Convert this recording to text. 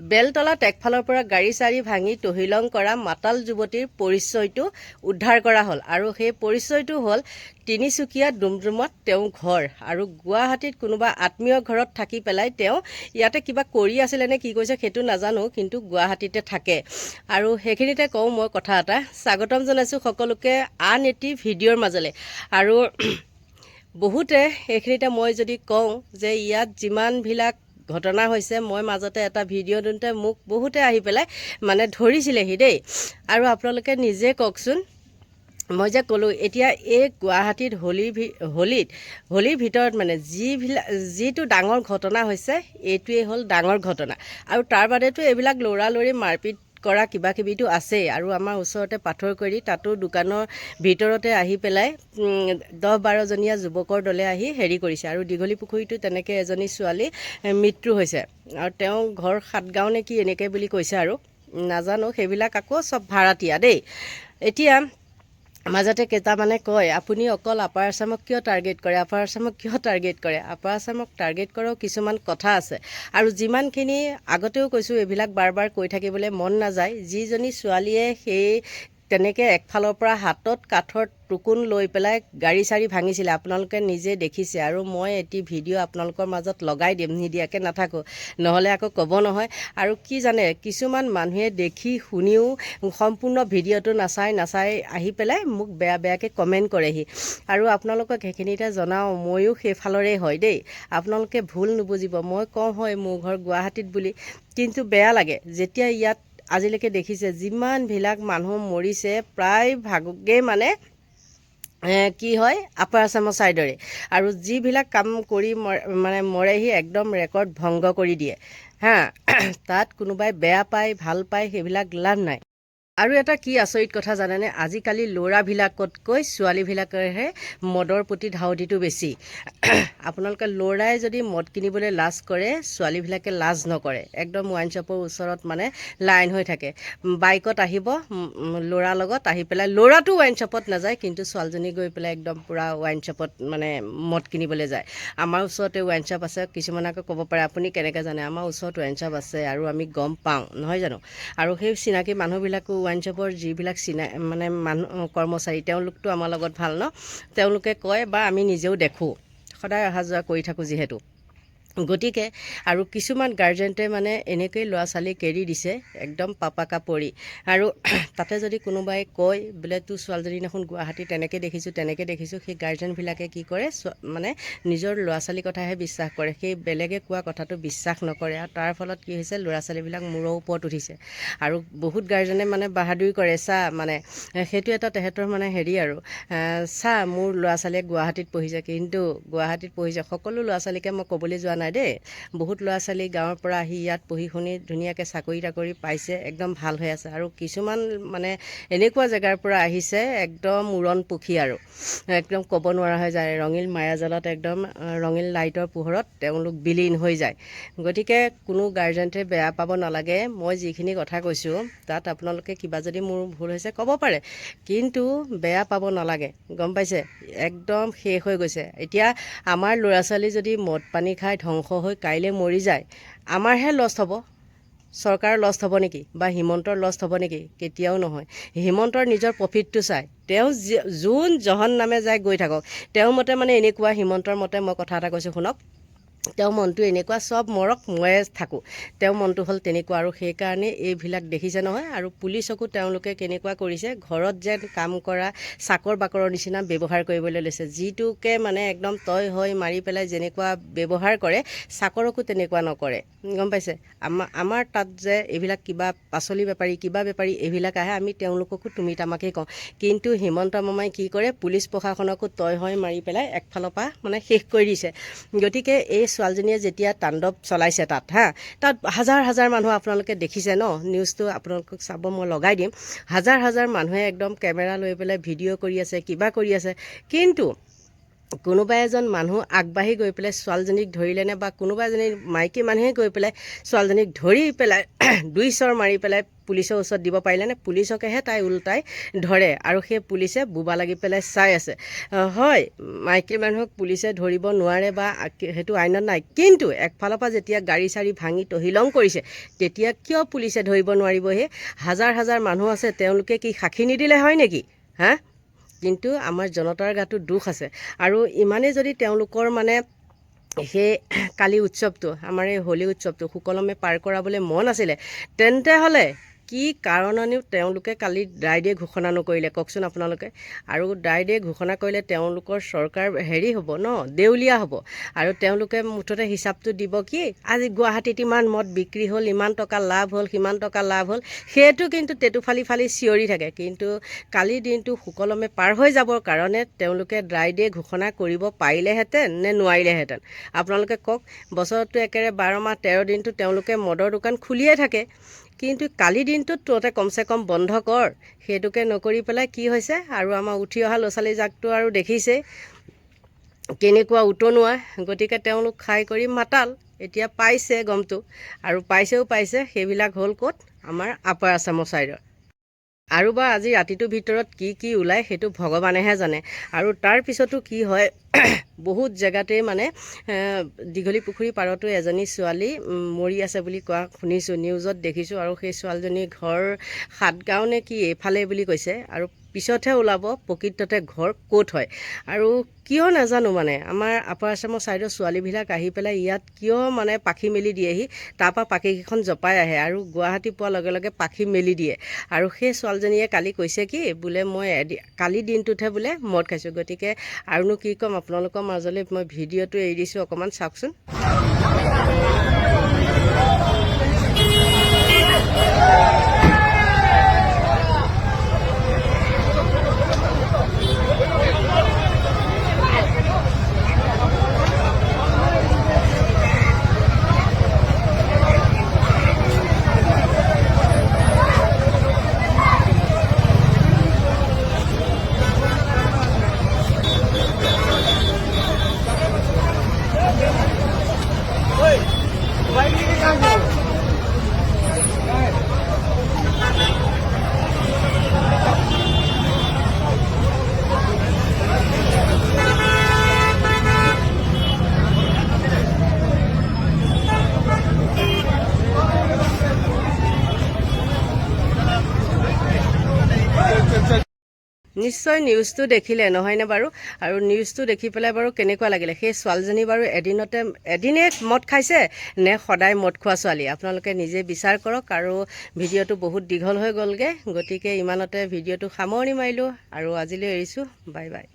বেলতলাত একফালৰ পৰা গাড়ী চাৰি ভাঙি তহিলং কৰা মাতাল যুৱতীৰ পৰিচয়টো উদ্ধাৰ কৰা হ'ল আৰু সেই পৰিচয়টো হ'ল তিনিচুকীয়া ডুমডুমত তেওঁ ঘৰ আৰু গুৱাহাটীত কোনোবা আত্মীয় ঘৰত থাকি পেলাই তেওঁ ইয়াতে কিবা কৰি আছিলে নে কি কৰিছে সেইটো নাজানো কিন্তু গুৱাহাটীতে থাকে। আৰু সেইখিনিতে কওঁ মই কথা এটা স্বাগতম জনাইছোঁ সকলোকে আন এটি ভিডিঅ'ৰ মাজলৈ আৰু বহুতে এইখিনিতে মই যদি কওঁ যে ইয়াত যিমানবিলাক ঘটনা হৈছে, মই মাজতে এটা ভিডিঅ' দিওঁতে মোক বহুতে আহি পেলাই মানে ধৰিছিলেহি দেই। আৰু আপোনালোকে নিজে কওকচোন, মই যে ক'লোঁ, এতিয়া এই গুৱাহাটীত হোলীৰ ভি, হোলীত, হোলীৰ ভিতৰত মানে যিবিলাক, যিটো ডাঙৰ ঘটনা হৈছে, এইটোৱেই হ'ল ডাঙৰ ঘটনা। আৰু তাৰ বাদেতো এইবিলাক ল'ৰালৰি মাৰপিট কৰা কিবা কিবিটো আছেই আৰু আমাৰ ওচৰতে পাথৰকৰি তাতো দোকানৰ ভিতৰতে আহি পেলাই দহ বাৰজনীয়া যুৱকৰ দলে আহি হেৰি কৰিছে আৰু দীঘলী পুখুৰীতো তেনেকৈ এজনী ছোৱালী মৃত্যু হৈছে। আৰু তেওঁ ঘৰ সাতগাঁও নে কি এনেকৈ বুলি কৈছে আৰু। নাজানো সেইবিলাক আকৌ চব ভাড়াতীয়া দেই। এতিয়া মাজতে কেইটামানে কয় আপুনি অকল আপাৰ আছামক কিয় টাৰ্গেট কৰে? আপাৰ আছামক কিয় টাৰ্গেট কৰে? আপাৰ আছামক টাৰ্গেট কৰাও কিছুমান কথা আছে। আৰু যিমানখিনি আগতেও কৈছোঁ এইবিলাক বাৰ বাৰ কৈ থাকিবলৈ মন নাযায়। যিজনী ছোৱালীয়ে সেই তেনেকৈ একফালৰ পৰা হাতত কাঠৰ টুকুন লৈ পেলাই গাড়ী চাৰি ভাঙিছিলে। আপোনালোকে নিজে দেখিছে আৰু মই এটি ভিডিঅ' আপোনালোকৰ মাজত লগাই দিম নিদিয়াকৈ নাথাকোঁ। নহ'লে আকৌ ক'ব নহয়। আৰু কি জানে কিছুমান মানুহে দেখি শুনিও সম্পূৰ্ণ ভিডিঅ'টো নাচাই নাচাই আহি পেলাই মোক বেয়া বেয়াকৈ কমেণ্ট কৰেহি। আৰু আপোনালোকক সেইখিনিতে জনাওঁ ময়ো সেইফালৰে হয় দেই। আপোনালোকে ভুল নুবুজিব। মই কওঁ হয় মোৰ ঘৰ গুৱাহাটীত বুলি। কিন্তু বেয়া লাগে। যেতিয়া ইয়াত আজিলৈকে দেখিছে যিমানবিলাক মানুহ মৰিছে প্ৰায় ভাগেই মানে কি হয় আপাৰ আছামৰ ছাইডৰে আৰু যিবিলাক কাম কৰি মৰ- মানে মৰেহি একদম ৰেকৰ্ড ভংগ কৰি দিয়ে। হা তাত কোনোবাই বেয়া পায় ভাল পায় সেইবিলাক লাভ নাই। আৰু এটা কি আচৰিত কথা জানেনে? আজিকালি ল'ৰাবিলাকতকৈ ছোৱালীবিলাকেহে মদৰ প্ৰতি ধাউতিটো বেছি। আপোনালোকে ল'ৰাই যদি মদ কিনিবলৈ লাজ কৰে, ছোৱালীবিলাকে লাজ নকৰে। একদম ৱাইন শ্বপৰ ওচৰত মানে লাইন হৈ থাকে। বাইকত আহিব ল'ৰাৰ লগত আহি পেলাই, ল'ৰাটো ৱাইন শ্বপত নাযায়, কিন্তু ছোৱালীজনী গৈ পেলাই একদম পূৰা ৱাইন শ্বপত মানে মদ কিনিবলৈ যায়। আমাৰ ওচৰতে ৱাইন শ্বপ আছে, কিছুমানে আকৌ ক'ব পাৰে, আপুনি কেনেকৈ জানে? আমাৰ ওচৰত ৱাইন শ্বপ আছে আৰু আমি গম পাওঁ। নহয় জানো? আৰু সেই চিনাকি মানুহবিলাকো ৱাইন শ্বপৰ যিবিলাক চিনা মানে মানুহ, কৰ্মচাৰী তেওঁলোকতো আমাৰ লগত ভালো ন? তেওঁলোকে কয় বা আমি নিজেও দেখোঁ। সদায় অহা যোৱা কৰি থাকোঁ যিহেতু। গতিকে আৰু কিছুমান গাৰ্জেণ্টে মানে এনেকৈয়ে ল'ৰা ছোৱালীক এৰি দিছে একদম পাপাকা পৰি আৰু তাতে যদি কোনোবাই কয় বোলে তোৰ ছোৱালীজনী দেখোন গুৱাহাটী তেনেকৈ দেখিছোঁ তেনেকৈ দেখিছোঁ সেই গাৰ্জেনবিলাকে কি কৰে মানে নিজৰ ল'ৰা ছোৱালীৰ কথাহে বিশ্বাস কৰে। সেই বেলেগে কোৱা কথাটো বিশ্বাস নকৰে। আৰু তাৰ ফলত কি হৈছে ল'ৰা ছোৱালীবিলাক মূৰৰ ওপৰত উঠিছে। আৰু বহুত গাৰ্জেনে মানে বাহাদুৰি কৰে চা মানে সেইটো এটা তেহেঁতৰ মানে হেৰি আৰু চা মোৰ ল'ৰা ছোৱালীয়ে গুৱাহাটীত পঢ়িছে কিন্তু গুৱাহাটীত পঢ়িছে সকলো ল'ৰা ছোৱালীকে মই ক'বলৈ যোৱা নাই দেই। বহুত ল'ৰা ছোৱালী গাঁৱৰ পৰা আহি ইয়াত পঢ়ি শুনি ধুনীয়াকৈ চাকৰি তাকৰি পাইছে একদম ভাল হৈ আছে। আৰু কিছুমান মানে এনেকুৱা জেগাৰ পৰা আহিছে একদম উৰণ পুখী আৰু। একদম ক'ব নোৱাৰা হৈ যায়। ৰঙীল মায়াজালত একদম ৰঙীল লাইটৰ পোহৰত তেওঁলোক বিলীন হৈ যায়। গতিকে কোনো গাৰ্জেণ্টে বেয়া পাব নালাগে। মই যিখিনি কথা কৈছোঁ তাত আপোনালোকে কিবা যদি মোৰ ভুল হৈছে ক'ব পাৰে। কিন্তু বেয়া পাব নালাগে। গম পাইছে? একদম শেষ হৈ গৈছে। এতিয়া আমাৰ ল'ৰা ছোৱালী যদি মদ পানী খাই ধ্বংস হৈ কাইলৈ মৰি যায়। আমাৰহে লষ্ট হ'ব। চৰকাৰৰ লষ্ট হ'ব নেকি? বা হিমন্তৰ লষ্ট হ'ব নেকি? কেতিয়াও নহয়। হিমন্তৰ নিজৰ প্ৰফিটটো চাই। তেওঁ যোন জহন নামে যায় গৈ থাকক। তেওঁৰ মতে মানে এনেকুৱা হিমন্তৰ মতে মই কথা এটা কৈছোঁ শুনক। তেওঁৰ মনটো এনেকুৱা চব মৰক ময়ে থাকোঁ। তেওঁৰ মনটো হ'ল তেনেকুৱা আৰু সেইকাৰণে এইবিলাক দেখিছে নহয়। আৰু পুলিচকো তেওঁলোকে কেনেকুৱা কৰিছে, ঘৰত যেন কাম কৰা, চাকৰ বাকৰৰ নিচিনা ব্যৱহাৰ কৰিবলৈ লৈছে। যিটোকে মানে একদম তই হৈ মাৰি পেলাই যেনেকুৱা ব্যৱহাৰ কৰে, চাকৰকো তেনেকুৱা নকৰে। গম পাইছে? আমাৰ আমাৰ তাত যে এইবিলাক কিবা পাচলি বেপাৰী, কিবা বেপাৰী এইবিলাক আহে, আমি তেওঁলোককো তুমি তামাকেই কওঁ। কিন্তু হিমন্ত মামাই কি কৰে, পুলিচ প্ৰশাসনকো তই হৈ মাৰি পেলাই একফালৰ পৰা মানে শেষ কৰি দিছে। গতিকে এই ছোৱালীজনীয়ে যেতিয়া তাণ্ডৱ চলাইছে তাত, হা, তাত হাজাৰ হাজাৰ মানুহ আপোনালোকে দেখিছে ন নিউজটো আপোনালোকক চাব মই লগাই দিম। হাজাৰ হাজাৰ মানুহে একদম কেমেৰা লৈ পেলাই ভিডিঅ' কৰি আছে, কিবা কৰি আছে। কিন্তু কোনোবা এজন মানুহ আগবাঢ়ি গৈ পেলাই ছোৱালীজনীক ধৰিলেনে বা কোনোবা এজনী মাইকী মানুহে গৈ পেলাই ছোৱালীজনীক ধৰি পেলাই দুই চৰ মাৰি পেলাই পুলিচৰ ওচৰত দিব পাৰিলেনে পুলিচকেহে তাই ওলটাই ধৰে আৰু সেই পুলিচে বোবা লাগি পেলাই চাই আছে। হয়, মাইকী মানুহক পুলিচে ধৰিব নোৱাৰে বা সেইটো আইনত নাই। কিন্তু একফালৰ পৰা যেতিয়া গাড়ী চাড়ী ভাঙি তহিলং কৰিছে, তেতিয়া কিয় পুলিচে ধৰিব নোৱাৰিবহি হাজাৰ হাজাৰ মানুহ আছে, তেওঁলোকে কি সাক্ষী নিদিলে হয় নেকি? হা? কিন্তু আমাৰ জনতাৰ গাটো দুখ আছে। আৰু ইমানেই যদি তেওঁলোকৰ মানে সেই কালি উৎসৱটো, আমাৰ এই হোলী উৎসৱটো সুকলমে পাৰ কৰাবলৈ মন আছিলে, তেন্তে হ'লে কি কাৰণেনো তেওঁলোকে কালি ডাইডে ঘোষণা নকৰিলে? কওকচোন আপোনালোকে। আৰু ডাইডে ঘোষণা কৰিলে তেওঁলোকৰ চৰকাৰ হেৰি হ'ব ন? দেউলীয়া হ'ব। আৰু তেওঁলোকে মুঠতে হিচাপটো দিব কি? আজি গুৱাহাটীত ইমান মদ বিক্ৰী হ'ল, ইমান টকা লাভ হ'ল, সিমান টকা লাভ হ'ল, সেইটো কিন্তু তেটো ফালি ফালি চিঞৰি থাকে। কিন্তু কালিৰ দিনটো সুকলমে পাৰ হৈ যাবৰ কাৰণে তেওঁলোকে ড্ৰাই ঘোষণা কৰিব পাৰিলেহেঁতেন নে নোৱাৰিলেহেঁতেন? আপোনালোকে কওক বছৰতো একেবাৰে বাৰ মাহ, তেৰ দিনটো তেওঁলোকে মদৰ দোকান খুলিয়ে থাকে। কিন্তু কালি দিনটোত তহঁতে কমচে কম বন্ধ কৰ। সেইটোকে নকৰি পেলাই কি হৈছে? আৰু আমাৰ উঠি অহা ল'ৰা ছোৱালী জাকটো আৰু দেখিছেই কেনেকুৱা উতনোৱা। গতিকে তেওঁলোক খাই কৰি মাতাল। এতিয়া পাইছে গমটো। আৰু পাইছেও পাইছে। সেইবিলাক হ'ল ক'ত? আমাৰ আপাৰ আছামৰ ছাইডৰ। আৰু বা আজি ৰাতিটোৰ ভিতৰত কি কি ওলায় সেইটো ভগৱানেহে জানে। আৰু তাৰ পিছতো কি হয়? বহুত জেগাতেই মানে দীঘলী পুখুৰী পাৰতো এজনী ছোৱালী মৰি আছে বুলি কোৱা শুনিছোঁ নিউজত দেখিছোঁ আৰু সেই ছোৱালীজনীৰ ঘৰ সাতগাঁও নে কি এইফালে বুলি কৈছে আৰু পিছতহে ওলাব প্ৰকৃততে ঘৰ ক'ত হয়। আৰু কিয় নাজানো মানে আমাৰ আপাৰ আছামৰ ছাইডৰ ছোৱালীবিলাক আহি পেলাই ইয়াত কিয় মানে পাখি মেলি দিয়েহি তাৰপৰা পাখিকেইখন জপাই আহে আৰু গুৱাহাটী পোৱাৰ লগে লগে পাখি মেলি দিয়ে। আৰু সেই ছোৱালীজনীয়ে কালি কৈছে কি বোলে মই কালি দিনটোতহে বোলে মদ খাইছোঁ গতিকে আৰুনো কি ক'ম আপোনালোকৰ মাজলৈ মই ভিডিঅ'টো এৰি দিছোঁ অকণমান চাওকচোন। নিশ্চয় নিউজটো দেখিলে নহয়নে বাৰু? আৰু নিউজটো দেখি পেলাই বাৰু কেনেকুৱা লাগিলে? সেই ছোৱালীজনী বাৰু এদিনতে এদিনে মদ খাইছে নে সদায় মদ খোৱা ছোৱালী? আপোনালোকে নিজে বিচাৰ কৰক আৰু ভিডিঅ'টো বহুত দীঘল হৈ গ'লগৈ গতিকে ইমানতে ভিডিঅ'টো সামৰণি মাৰিলোঁ আৰু আজিলৈ এৰিছোঁ। Bye bye.